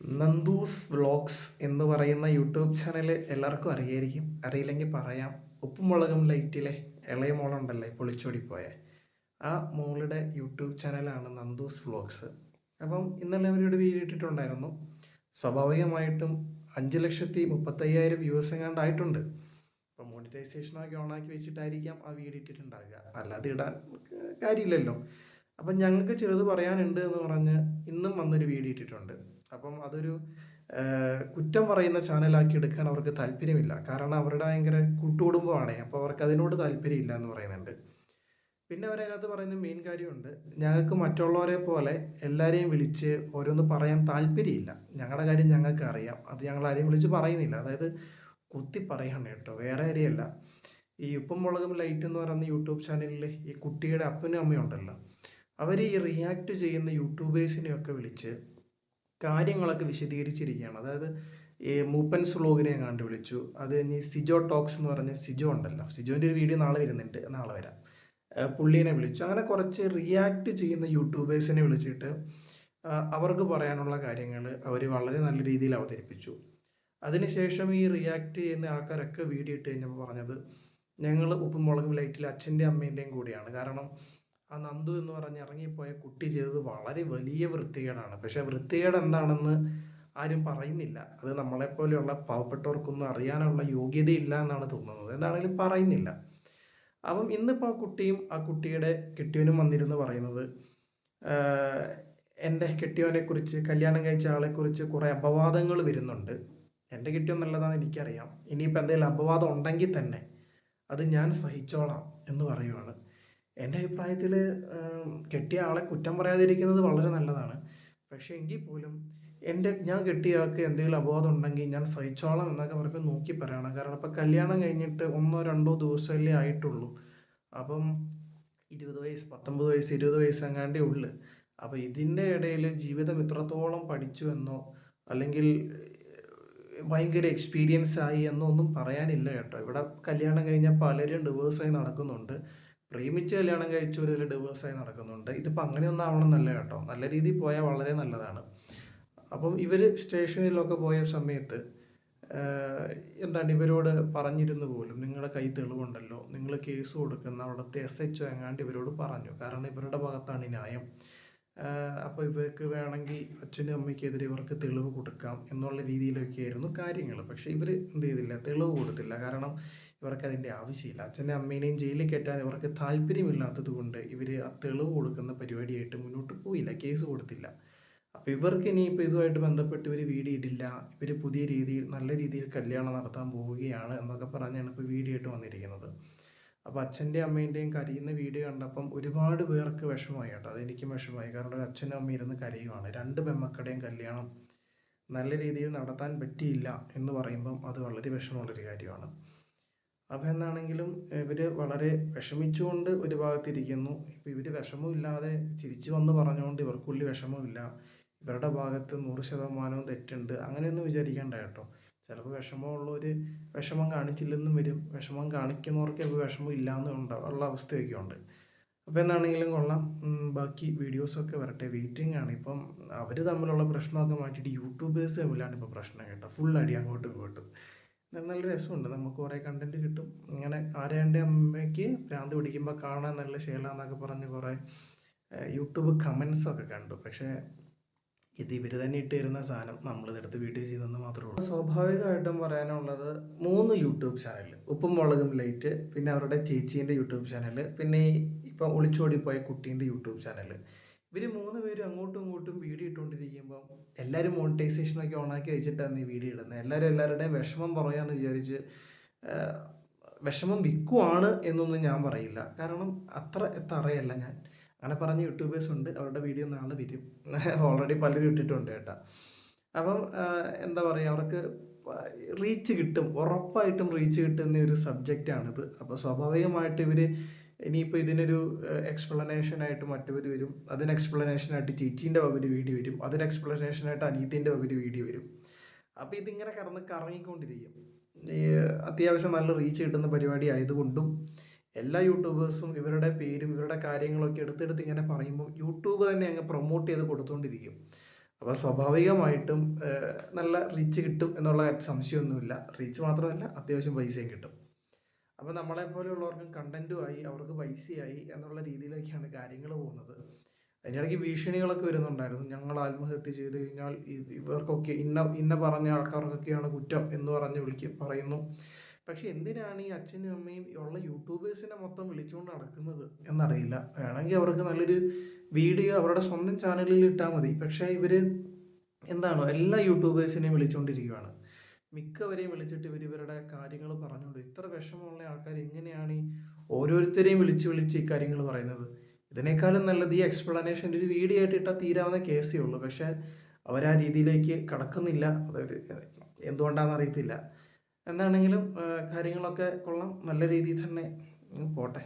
Nandu's vlogs എന്ന് പറയുന്ന YouTube channel എല്ലാവർക്കും അറിയായിരിക്കും. അറിയില്ലെങ്കിൽ പറയാം. ഉപ്പും മുളകും ലൈറ്റിലെ ഇളയ മോളുണ്ടല്ലേ പൊളിച്ചോടിപ്പോയ. ആ മോളുടെ യൂട്യൂബ് ചാനലാണ് നന്ദൂസ് വ്ളോഗ്സ്. അപ്പം ഇന്നലെ അവരോട് വീഡിയോ ഇട്ടിട്ടുണ്ടായിരുന്നു. സ്വാഭാവികമായിട്ടും അഞ്ച് ലക്ഷത്തി മുപ്പത്തയ്യായിരം വ്യൂവേഴ്സ് എങ്ങാണ്ടായിട്ടുണ്ട്. അപ്പം മോണിറ്റൈസേഷനൊക്കെ ഓണാക്കി വെച്ചിട്ടായിരിക്കാം ആ വീഡിയോ ഇട്ടിട്ടുണ്ടാവുക. അല്ലാതെ ഇടാൻ കാര്യമില്ലല്ലോ. അപ്പം ഞങ്ങൾക്ക് ചെറുത് പറയാനുണ്ട് എന്ന് പറഞ്ഞ് ഇന്നും വന്നൊരു വീഡിയോ ഇട്ടിട്ടുണ്ട്. അപ്പം അതൊരു കുറ്റം പറയുന്ന ചാനലാക്കി എടുക്കാൻ അവർക്ക് താല്പര്യമില്ല. കാരണം അവരുടെ ഭയങ്കര കൂട്ടുകുടുംബമാണ്. അപ്പോൾ അവർക്ക് അതിനോട് താല്പര്യമില്ല എന്ന് പറയുന്നുണ്ട്. പിന്നെ അവരതിനകത്ത് പറയുന്ന മെയിൻ കാര്യമുണ്ട്. ഞങ്ങൾക്ക് മറ്റുള്ളവരെ പോലെ എല്ലാവരെയും വിളിച്ച് ഓരോന്ന് പറയാൻ താല്പര്യമില്ല. ഞങ്ങളുടെ കാര്യം ഞങ്ങൾക്ക് അറിയാം. അത് ഞങ്ങൾ ആരെയും വിളിച്ച് പറയുന്നില്ല. അതായത് കുത്തി പറയാണ് കേട്ടോ. വേറെ കാര്യമല്ല. ഈ ഉപ്പും മുളകും ലൈറ്റ് എന്ന് പറയുന്ന യൂട്യൂബ് ചാനലിൽ ഈ കുട്ടിയുടെ അപ്പനും അമ്മയും ഉണ്ടല്ലോ. അവർ ഈ റിയാക്ട് ചെയ്യുന്ന യൂട്യൂബേഴ്സിനെയൊക്കെ വിളിച്ച് കാര്യങ്ങളൊക്കെ വിശദീകരിച്ചിരിക്കുകയാണ്. അതായത് ഈ മൂപ്പൻസ് വ്ളോഗിനെ കണ്ടു വിളിച്ചു അത് കഴിഞ്ഞ് സിജോ ടോക്സ് എന്ന് പറഞ്ഞ സിജോ ഉണ്ടല്ലോ. സിജോന്റെ ഒരു വീഡിയോ നാളെ വരുന്നുണ്ട്. നാളെ വരാം. പുള്ളീനെ വിളിച്ചു. അങ്ങനെ കുറച്ച് റിയാക്ട് ചെയ്യുന്ന യൂട്യൂബേഴ്സിനെ വിളിച്ചിട്ട് അവർക്ക് പറയാനുള്ള കാര്യങ്ങൾ അവർ വളരെ നല്ല രീതിയിൽ അവതരിപ്പിച്ചു. അതിനുശേഷം ഈ റിയാക്ട് ചെയ്യുന്ന ആൾക്കാരൊക്കെ വീഡിയോ ഇട്ട് കഴിഞ്ഞപ്പോൾ പറഞ്ഞത് ഞങ്ങൾ ഉപ്പും മുളകും ലൈറ്റിൽ അച്ഛന്റെ അമ്മേന്റെയും കൂടിയാണ്. കാരണം ആ നന്ദു എന്ന് പറഞ്ഞ് ഇറങ്ങിപ്പോയ കുട്ടി ചെയ്തത് വളരെ വലിയ വൃത്തികേടാണ്. പക്ഷേ വൃത്തികേട് എന്താണെന്ന് ആരും പറയുന്നില്ല. അത് നമ്മളെപ്പോലെയുള്ള പാവപ്പെട്ടവർക്കൊന്നും അറിയാനുള്ള യോഗ്യതയില്ല എന്നാണ് തോന്നുന്നത്. എന്താണെങ്കിലും പറയുന്നില്ല. അപ്പം ഇന്നിപ്പോൾ ആ കുട്ടിയും ആ കുട്ടിയുടെ കെട്ടിയവനും വന്നിരുന്ന് പറയുന്നത് എന്റെ കെട്ടിയവനെക്കുറിച്ച് കല്യാണം കഴിച്ച ആളെക്കുറിച്ച് കുറേ അപവാദങ്ങൾ വരുന്നുണ്ട്. എന്റെ കെട്ടിയവൻ നല്ലതാണെന്ന് എനിക്കറിയാം. ഇനിയിപ്പോൾ എന്തെങ്കിലും അപവാദം ഉണ്ടെങ്കിൽ തന്നെ അത് ഞാൻ സഹിച്ചോളാം എന്ന് പറയുവാണ്. എന്റെ അഭിപ്രായത്തിൽ കെട്ടിയ ആളെ കുറ്റം പറയാതിരിക്കുന്നത് വളരെ നല്ലതാണ്. പക്ഷേ എങ്കിൽ പോലും എന്റെ ഞാൻ കെട്ടിയ ആൾക്ക് എന്തെങ്കിലും അബോധം ഉണ്ടെങ്കിൽ ഞാൻ സഹിച്ചോളാം എന്നൊക്കെ പറയുമ്പോൾ നോക്കി പറയണം. കാരണം ഇപ്പം കല്യാണം കഴിഞ്ഞിട്ട് ഒന്നോ രണ്ടോ ദിവസമല്ലേ ആയിട്ടുള്ളൂ. അപ്പം ഇരുപത് വയസ്സ് പത്തൊമ്പത് വയസ്സ് ഇരുപത് വയസ്സ് എങ്ങാണ്ടേ ഉള്ളു. അപ്പോൾ ഇതിന്റെ ഇടയിൽ ജീവിതം ഇത്രത്തോളം പഠിച്ചു എന്നോ അല്ലെങ്കിൽ ഭയങ്കര എക്സ്പീരിയൻസ് ആയി എന്നോ ഒന്നും പറയാനില്ല കേട്ടോ. ഇവിടെ കല്യാണം കഴിഞ്ഞാൽ പലരും ഡിവേഴ്സായി നടക്കുന്നുണ്ട്. പ്രേമിച്ച് കല്യാണം കഴിച്ചവർ ഒരു ഡിവേഴ്സായി നടക്കുന്നുണ്ട്. ഇതിപ്പോൾ അങ്ങനെയൊന്നും ആവണമെന്നല്ല കേട്ടോ. നല്ല രീതിയിൽ പോയാൽ വളരെ നല്ലതാണ്. അപ്പം ഇവർ സ്റ്റേഷനിലൊക്കെ പോയ സമയത്ത് എന്താണ് ഇവരോട് പറഞ്ഞിരുന്നു പോലും നിങ്ങളുടെ കൈ തെളിവുണ്ടല്ലോ നിങ്ങൾ കേസ് കൊടുക്കുന്ന അവിടുത്തെ എസ് എച്ച് എങ്ങാണ്ട് ഇവരോട് പറഞ്ഞു. കാരണം ഇവരുടെ ഭാഗത്താണ് ന്യായം. അപ്പോൾ ഇവർക്ക് വേണമെങ്കിൽ അച്ഛനും അമ്മയ്ക്കെതിരെ ഇവർക്ക് തെളിവ് കൊടുക്കാം എന്നുള്ള രീതിയിലൊക്കെയായിരുന്നു കാര്യങ്ങൾ. പക്ഷേ ഇവർ എന്ത് ചെയ്തില്ല തെളിവ് കൊടുത്തില്ല. കാരണം ഇവർക്ക് അതിന്റെ ആവശ്യമില്ല. അച്ഛനെയും അമ്മേനെയും ജയിലിൽ കയറ്റാൻ ഇവർക്ക് താല്പര്യമില്ലാത്തത് കൊണ്ട് ഇവർ ആ തെളിവ് കൊടുക്കുന്ന പരിപാടിയായിട്ട് മുന്നോട്ട് പോയില്ല കേസ് കൊടുത്തില്ല. അപ്പോൾ ഇവർക്ക് ഇനിയിപ്പോൾ ഇതുമായിട്ട് ബന്ധപ്പെട്ട് ഇവർ വീഡിയോ ഇടില്ല ഇവർ പുതിയ രീതിയിൽ നല്ല രീതിയിൽ കല്യാണം നടത്താൻ പോവുകയാണ് എന്നൊക്കെ പറഞ്ഞാണ് ഇപ്പോൾ വീഡിയോ വന്നിരിക്കുന്നത്. അപ്പോൾ അച്ഛന്റെയും അമ്മേന്റെയും കരയുന്ന വീഡിയോ കണ്ടപ്പം ഒരുപാട് പേർക്ക് വിഷമമായി കേട്ടോ. അതെനിക്കും വിഷമമായി. കാരണം ഒരു അച്ഛനും അമ്മയും ഇരുന്ന് കരയുവാണ്. രണ്ട് പെമ്മക്കളുടെയും കല്യാണം നല്ല രീതിയിൽ നടത്താൻ പറ്റിയില്ല എന്ന് പറയുമ്പം അത് വളരെ വിഷമമുള്ളൊരു കാര്യമാണ്. അപ്പോൾ എന്നാണെങ്കിലും ഇവർ വളരെ വിഷമിച്ചുകൊണ്ട് ഒരു ഭാഗത്തിരിക്കുന്നു. ഇപ്പോൾ ഇവർ വിഷമമില്ലാതെ ചിരിച്ചു വന്ന് പറഞ്ഞുകൊണ്ട് ഇവർക്കുള്ളിൽ വിഷമമില്ല. ഇവരുടെ ഭാഗത്ത് നൂറ് ശതമാനവും തെറ്റുണ്ട്. അങ്ങനെയൊന്നും വിചാരിക്കേണ്ട കേട്ടോ. ചിലപ്പോൾ വിഷമമുള്ളവർ വിഷമം കാണിച്ചില്ലെന്നും വരും. വിഷമം കാണിക്കുന്നവർക്ക് ഇപ്പോൾ വിഷമം ഇല്ലാന്നും ഉണ്ടാവും ഉള്ള അവസ്ഥയൊക്കെ ഉണ്ട്. അപ്പോൾ എന്താണെങ്കിലും കൊള്ളാം. ബാക്കി വീഡിയോസൊക്കെ വരട്ടെ. വെയിറ്റിംഗ് ആണ്. ഇപ്പം അവർ തമ്മിലുള്ള പ്രശ്നമൊക്കെ മാറ്റിയിട്ട് യൂട്യൂബേഴ്സ് തമ്മിലാണ് ഇപ്പോൾ പ്രശ്നം കേട്ടോ. ഫുൾ അടി അങ്ങോട്ടും ഇങ്ങോട്ടും. നല്ല രസമുണ്ട്. നമുക്ക് കുറേ കണ്ടന്റ് കിട്ടും. ഇങ്ങനെ ആരാന്റെ അമ്മയ്ക്ക് ഭ്രാന്ത് പിടിക്കുമ്പോൾ കാണാൻ നല്ല ശീലമെന്നൊക്കെ പറഞ്ഞ് കുറേ യൂട്യൂബ് കമൻസൊക്കെ കണ്ടു. പക്ഷേ ഇത് ഇവർ തന്നെ ഇട്ട് തരുന്ന സാധനം നമ്മളിതെടുത്ത് വീട്ടിൽ ചെയ്തെന്ന് മാത്രമേ ഉള്ളൂ. സ്വാഭാവികമായിട്ടും പറയാനുള്ളത് മൂന്ന് യൂട്യൂബ് ചാനൽ ഉപ്പും മുളകും ലൈറ്റ് പിന്നെ അവരുടെ ചേച്ചീന്റെ യൂട്യൂബ് ചാനൽ പിന്നെ ഇപ്പം ഒളിച്ചോടിപ്പോയ കുട്ടീന്റെ യൂട്യൂബ് ചാനൽ ഇവർ മൂന്ന് പേരും അങ്ങോട്ടും ഇങ്ങോട്ടും വീഡിയോ ഇട്ടുകൊണ്ടിരിക്കുമ്പം എല്ലാവരും മോണിറ്റൈസേഷനൊക്കെ ഓണാക്കി വെച്ചിട്ടാണ് ഈ വീഡിയോ ഇടുന്നത്. എല്ലാവരും എല്ലാവരുടെയും വിഷമം പറയാമെന്ന് വിചാരിച്ച് വിഷമം വിൽക്കുവാണ് എന്നൊന്നും ഞാൻ പറയില്ല. കാരണം അത്ര തറയല്ല ഞാൻ. അങ്ങനെ പറഞ്ഞ യൂട്യൂബേഴ്സ് ഉണ്ട്. അവരുടെ വീഡിയോ നാളെ വരും. ഓൾറെഡി പലരും ഇട്ടിട്ടുണ്ട് കേട്ടോ. അപ്പം എന്താ പറയുക അവർക്ക് റീച്ച് കിട്ടും. ഉറപ്പായിട്ടും റീച്ച് കിട്ടുന്ന ഒരു സബ്ജക്റ്റാണിത് അപ്പോൾ സ്വാഭാവികമായിട്ട് ഇവർ ഇനിയിപ്പോൾ ഇതിനൊരു എക്സ്പ്ലനേഷനായിട്ട് മറ്റവർ വരും. അതിന് എക്സ്പ്ലനേഷനായിട്ട് ചേച്ചീന്റെ വകുതി വീഡിയോ വരും. അതിന് എക്സ്പ്ലനേഷനായിട്ട് അനീത്തിന്റെ വകുതി വീഡിയോ വരും. അപ്പോൾ ഇതിങ്ങനെ കറന്ന് കറങ്ങിക്കൊണ്ടിരിക്കും. അത്യാവശ്യം നല്ല റീച്ച് കിട്ടുന്ന പരിപാടി ആയതുകൊണ്ടും എല്ലാ യൂട്യൂബേഴ്സും ഇവരുടെ പേരും ഇവരുടെ കാര്യങ്ങളൊക്കെ എടുത്തെടുത്ത് ഇങ്ങനെ പറയുമ്പോൾ യൂട്യൂബ് തന്നെ അങ്ങ് പ്രൊമോട്ട് ചെയ്ത് കൊടുത്തുകൊണ്ടിരിക്കും അപ്പോൾ സ്വാഭാവികമായിട്ടും നല്ല റീച്ച് കിട്ടും എന്നുള്ള സംശയമൊന്നുമില്ല. റീച്ച് മാത്രമല്ല അത്യാവശ്യം പൈസയും കിട്ടും. അപ്പോൾ നമ്മളെ പോലെയുള്ളവർക്കും കണ്ടന്റുമായി അവർക്ക് പൈസയായി എന്നുള്ള രീതിയിലേക്കാണ് കാര്യങ്ങൾ പോകുന്നത്. അതിനിടയ്ക്ക് ഭീഷണികളൊക്കെ വരുന്നുണ്ടായിരുന്നു. ഞങ്ങൾ ആത്മഹത്യ ചെയ്ത് കഴിഞ്ഞാൽ ഇവർക്കൊക്കെ ഇന്ന ഇന്ന പറഞ്ഞ ആൾക്കാർക്കൊക്കെയാണ് കുറ്റം എന്ന് പറഞ്ഞ് വിളിക്കും പറയുന്നു. പക്ഷെ എന്തിനാണ് ഈ അച്ഛനും അമ്മയും ഉള്ള യൂട്യൂബേഴ്സിനെ മൊത്തം വിളിച്ചുകൊണ്ട് നടക്കുന്നത് എന്നറിയില്ല. വേണമെങ്കിൽ അവർക്ക് നല്ലൊരു വീഡിയോ അവരുടെ സ്വന്തം ചാനലിൽ ഇട്ടാൽ മതി. പക്ഷേ ഇവർ എന്താണോ എല്ലാ യൂട്യൂബേഴ്സിനെയും വിളിച്ചുകൊണ്ടിരിക്കുകയാണ് മിക്കവരെയും വിളിച്ചിട്ട് ഇവർ ഇവരുടെ കാര്യങ്ങൾ പറഞ്ഞുകൊണ്ട് ഇത്ര വിഷമമുള്ള ആൾക്കാർ എങ്ങനെയാണ് ഈ ഓരോരുത്തരെയും വിളിച്ച് വിളിച്ച് ഈ കാര്യങ്ങൾ പറയുന്നത്? ഇതിനേക്കാളും നല്ലത് ഈ എക്സ്പ്ലനേഷൻ ഒരു വീഡിയോ ആയിട്ട് ഇട്ടാൽ തീരാവുന്ന കേസേ ഉള്ളൂ. പക്ഷേ അവർ ആ രീതിയിലേക്ക് കടക്കുന്നില്ല. അതൊരു എന്തുകൊണ്ടാണെന്ന് അറിയത്തില്ല. എന്താണെങ്കിലും കാര്യങ്ങളൊക്കെ കൊള്ളാം. നല്ല രീതിയിൽ തന്നെ പോട്ടെ.